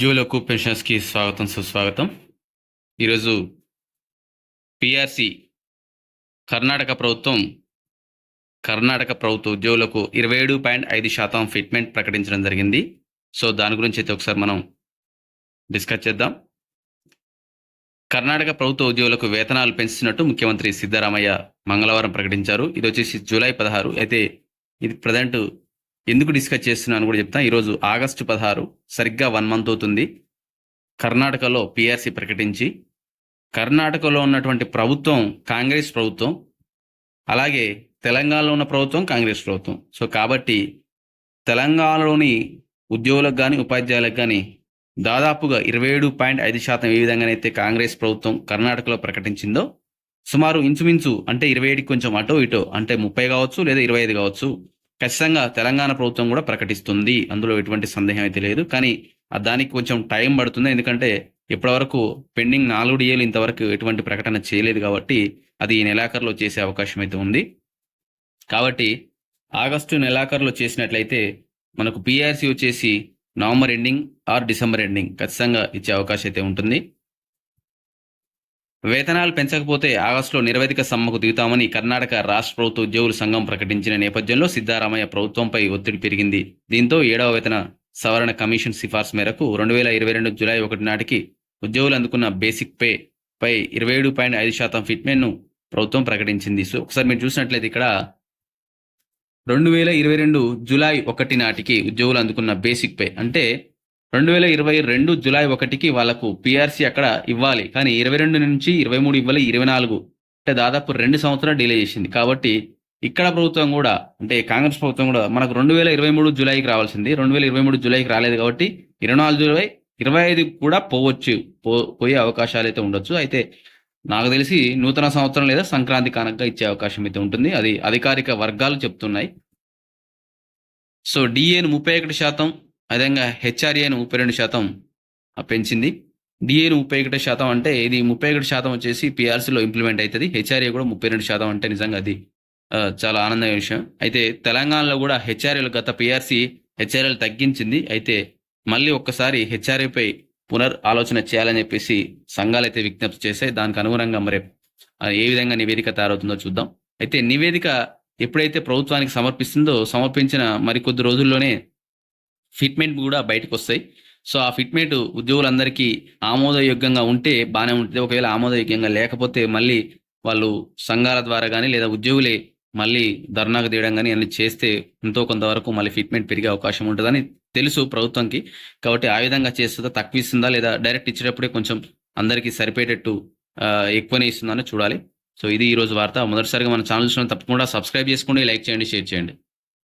జూలకు పెన్షన్స్కి స్వాగతం సుస్వాగతం. ఈరోజు పిఆర్సి కర్ణాటక ప్రభుత్వం కర్ణాటక ప్రభుత్వ ఉద్యోగులకు ఇరవై ఏడు పాయింట్ ఐదు శాతం ఫిట్మెంట్ ప్రకటించడం జరిగింది. సో దాని గురించి అయితే ఒకసారి మనం డిస్కస్ చేద్దాం. కర్ణాటక ప్రభుత్వ ఉద్యోగులకు వేతనాలు పెంచుతున్నట్టు ముఖ్యమంత్రి సిద్ధరామయ్య మంగళవారం ప్రకటించారు. ఇది వచ్చేసి జూలై పదహారు. అయితే ఇది ప్రజెంట్ ఎందుకు డిస్కస్ చేస్తున్నాను కూడా చెప్తాను ఈరోజు ఆగస్టు పదహారు సరిగ్గా వన్ మంత్ అవుతుంది. కర్ణాటకలో పిఆర్సీ ప్రకటించి కర్ణాటకలో ఉన్నటువంటి ప్రభుత్వం కాంగ్రెస్ ప్రభుత్వం అలాగే తెలంగాణలో ఉన్న ప్రభుత్వం కాంగ్రెస్ ప్రభుత్వం. సో కాబట్టి తెలంగాణలోని ఉద్యోగులకు కానీ ఉపాధ్యాయులకు కానీ దాదాపుగా ఇరవై ఏడు పాయింట్ ఐదు శాతం ఏ విధంగానైతే కాంగ్రెస్ ప్రభుత్వం కర్ణాటకలో ప్రకటించిందో సుమారు ఇంచుమించు అంటే ఇరవై ఏడుకి కొంచెం అటో ఇటో అంటే ముప్పై కావచ్చు లేదా ఇరవై ఐదు కావచ్చు. ఖచ్చితంగా తెలంగాణ ప్రభుత్వం కూడా ప్రకటిస్తుంది. అందులో ఎటువంటి సందేహం అయితే లేదు. కానీ దానికి కొంచెం టైం పడుతుంది. ఎందుకంటే ఇప్పటివరకు పెండింగ్ నాలుగు డిఏలు ఇంతవరకు ఎటువంటి ప్రకటన చేయలేదు కాబట్టి అది ఈ నెలాఖరులో చేసే అవకాశం అయితే ఉంది. కాబట్టి ఆగస్టు నెలాఖరులో చేసినట్లయితే మనకు పిఆర్సీ వచ్చేసి November ending or December ending ఖచ్చితంగా ఇచ్చే అవకాశం అయితే ఉంటుంది. వేతనాలు పెంచకపోతే ఆగస్టులో నిరవధిక సమ్మకు దిగుతామని కర్ణాటక రాష్ట్ర ప్రభుత్వ ఉద్యోగుల సంఘం ప్రకటించిన నేపథ్యంలో సిద్ధారామయ్య ప్రభుత్వంపై ఒత్తిడి పెరిగింది. దీంతో ఏడవ వేతన సవరణ కమిషన్ సిఫార్సు మేరకు రెండు వేల ఇరవై రెండు జులై ఒకటి నాటికి ఉద్యోగులు అందుకున్న బేసిక్ పే పై ఇరవై ఏడు పాయింట్ ఐదు శాతం ఫిట్మెంట్ను ప్రభుత్వం ప్రకటించింది. సో ఒకసారి మీరు చూసినట్లయితే ఇక్కడ రెండు వేల ఇరవై రెండు జులై ఒకటి నాటికి ఉద్యోగులు అందుకున్న బేసిక్ పే అంటే రెండు వేల ఇరవై రెండు జూలై ఒకటికి వాళ్ళకు పిఆర్సీ అక్కడ ఇవ్వాలి. కానీ ఇరవై రెండు నుంచి ఇరవై మూడు ఇవ్వాలి ఇరవై నాలుగు. అంటే దాదాపు రెండు సంవత్సరాలు డిలే చేసింది. కాబట్టి ఇక్కడ ప్రభుత్వం కూడా అంటే కాంగ్రెస్ ప్రభుత్వం కూడా మనకు రెండు వేల ఇరవై మూడు జూలైకి రావాల్సింది. రెండు వేల ఇరవై మూడు జూలైకి రాలేదు కాబట్టి ఇరవై నాలుగు జూలై ఇరవై ఐదు కూడా పోవచ్చు. పో పోయే అవకాశాలు అయితే ఉండొచ్చు. అయితే నాకు తెలిసి నూతన సంవత్సరం లేదా సంక్రాంతి కానుకగా ఇచ్చే అవకాశం అయితే ఉంటుంది. అది అధికారిక వర్గాలు చెప్తున్నాయి. సో డిఏను ముప్పై ఒకటి శాతం అదేవిధంగా హెచ్ఆర్ఏను ముప్పై రెండు శాతం పెంచింది. డిఏను ముప్పై ఒకటి శాతం అంటే ఇది ముప్పై ఒకటి శాతం వచ్చేసి పిఆర్సీలో ఇంప్లిమెంట్ అవుతుంది హెచ్ఆర్ఏ కూడా ముప్పై రెండు శాతం అంటే నిజంగా అది చాలా ఆనందమైన విషయం. అయితే తెలంగాణలో కూడా హెచ్ఆర్ఏలు గత పిఆర్సీ హెచ్ఆర్ఏలు తగ్గించింది. అయితే మళ్ళీ ఒక్కసారి హెచ్ఆర్ఏపై పునర్ ఆలోచన చేయాలని చెప్పేసి సంఘాలు అయితే విజ్ఞప్తి చేశాయి. దానికి అనుగుణంగా మరి ఏ విధంగా నివేదిక తయారవుతుందో చూద్దాం. అయితే నివేదిక ఎప్పుడైతే ప్రభుత్వానికి సమర్పిస్తుందో సమర్పించిన మరికొద్ది రోజుల్లోనే ఫిట్మెంట్ కూడా బయటకు వస్తాయి సో ఆ ఫిట్మెంట్ ఉద్యోగులందరికీ ఆమోదయోగ్యంగా ఉంటే బాగానే ఉంటుంది. ఒకవేళ ఆమోదయోగ్యంగా లేకపోతే మళ్ళీ వాళ్ళు సంఘాల ద్వారా కానీ లేదా ఉద్యోగులే మళ్ళీ ధర్నాకు తీయడం కానీ అన్ని చేస్తే ఎంతో కొంతవరకు మళ్ళీ ఫిట్మెంట్ పెరిగే అవకాశం ఉంటుందని తెలుసు ప్రభుత్వంకి. కాబట్టి ఆ విధంగా చేస్తుందా తక్కువ ఇస్తుందా లేదా డైరెక్ట్ ఇచ్చేటప్పుడే కొంచెం అందరికీ సరిపోయేటట్టు ఎక్కువనే ఇస్తుందని చూడాలి. సో ఇది ఈ రోజు వార్త. మొదటిసారిగా మన ఛానల్ చూసిన తప్పకుండా సబ్స్క్రైబ్ చేసుకోండి లైక్ చేయండి షేర్ చేయండి.